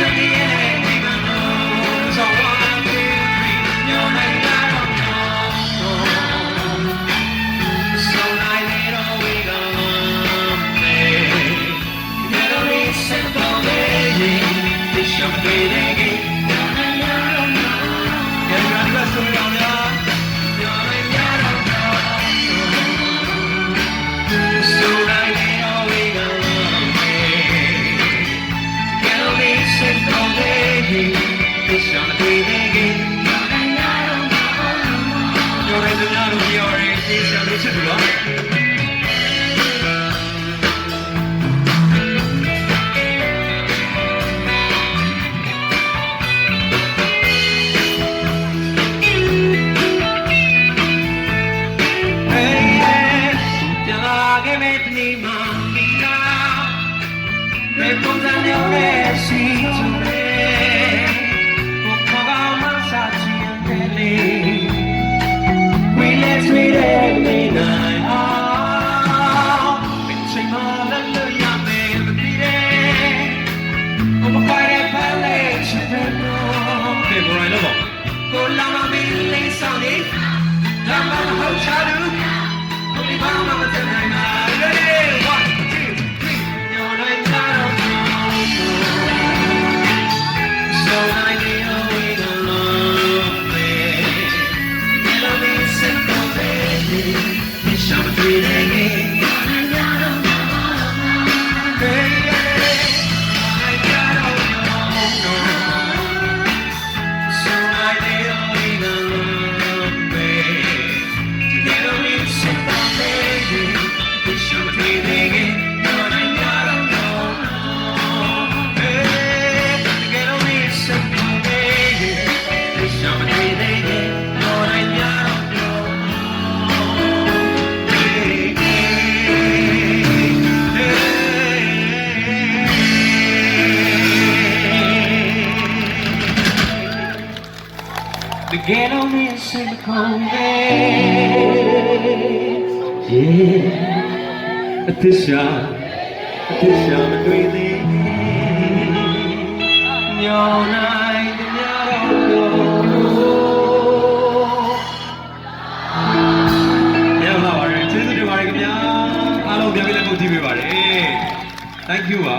of the enemy. လာခဲ့မဲ့ဒီနေ့မှမိလာမေပုံစံမျိုးနဲ့ရှိချင်တယ်ဘုခကောင်းမှစားချင်တယ်လေ We let's meet at midnight ah မင်းချိန်မလာလို့ရမယ်မသိတယ်ဘုမကိုရဖက်လေးချစ်တယ်နော်ကဲဘယ်လိုလဲပေါ့ကိုလာမမင်းလေးဆောင်နေ Lama ho charu, holy mama matana. Mama, tonight, The ghetto is silicone Yeah, this shot, this shot, I'm breathing. Your night, your ။ရပါပါတယ်ကျေးဇူးတင်ပါတယ်ခင်ဗျာအားလုံးပြန်ပြီးလက်ကုပ်ကြည့်ပေးပါတယ် thank you ပါ